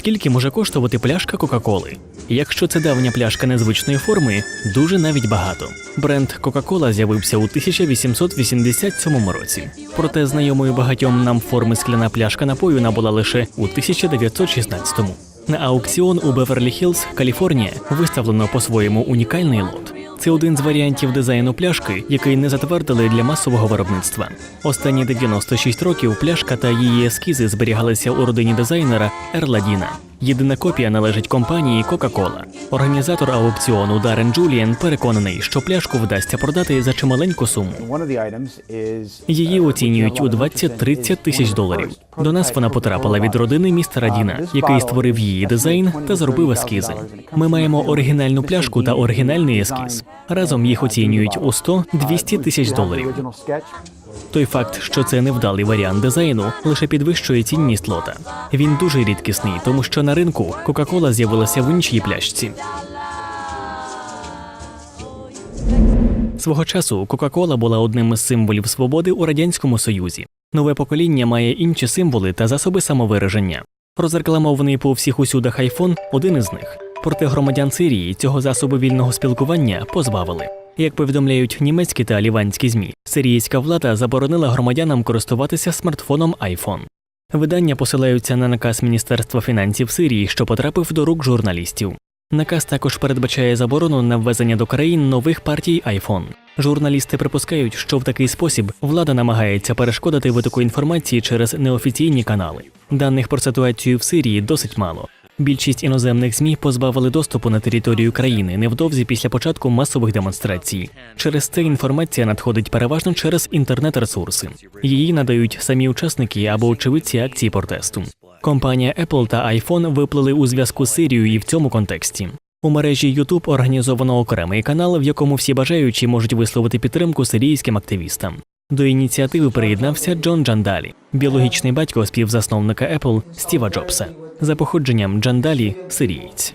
Скільки може коштувати пляшка Кока-Коли? Якщо це давня пляшка незвичної форми, дуже навіть багато. Бренд Coca-Cola з'явився у 1887 році. Проте знайомою багатьом нам форми скляна пляшка напою набула лише у 1916-му. На аукціон у Беверлі-Хіллз, Каліфорнія, виставлено по-своєму унікальний лот. Це один з варіантів дизайну пляшки, який не затвердили для масового виробництва. Останні 96 років пляшка та її ескізи зберігалися у родині дизайнера Ерла Діна. Єдина копія належить компанії Coca-Cola. Організатор аукціону Дарен Джулієн переконаний, що пляшку вдасться продати за чималеньку суму. Її оцінюють у 20-30 тисяч доларів. До нас вона потрапила від родини містера Діна, який створив її дизайн та зробив ескізи. Ми маємо оригінальну пляшку та оригінальний ескіз. Разом їх оцінюють у 100-200 тисяч доларів. Той факт, що це невдалий варіант дизайну, лише підвищує цінність лота. Він дуже рідкісний, тому що на ринку Кока-Кола з'явилася в іншій пляшці. Свого часу Кока-Кола була одним із символів свободи у радянському союзі. Нове покоління має інші символи та засоби самовираження. Розрекламований по всіх усюдах айфон один із них. Проте громадян Сирії цього засобу вільного спілкування позбавили. Як повідомляють німецькі та ліванські змі, сирійська влада заборонила громадянам користуватися смартфоном iPhone. Видання посилаються на наказ Міністерства фінансів Сирії, що потрапив до рук журналістів. Наказ також передбачає заборону на ввезення до країн нових партій iPhone. Журналісти припускають, що в такий спосіб влада намагається перешкодити витоку інформації через неофіційні канали. Даних про ситуацію в Сирії досить мало. Більшість іноземних ЗМІ позбавили доступу на територію країни невдовзі після початку масових демонстрацій. Через це інформація надходить переважно через інтернет-ресурси. Її надають самі учасники або очевидці акції протесту. Компанія Apple та iPhone виплили у зв'язку з Сирією і в цьому контексті. У мережі YouTube організовано окремий канал, в якому всі бажаючі можуть висловити підтримку сирійським активістам. До ініціативи приєднався Джон Джандалі, біологічний батько співзасновника Apple Стіва Джобса. За походженням Джандалі сирієць.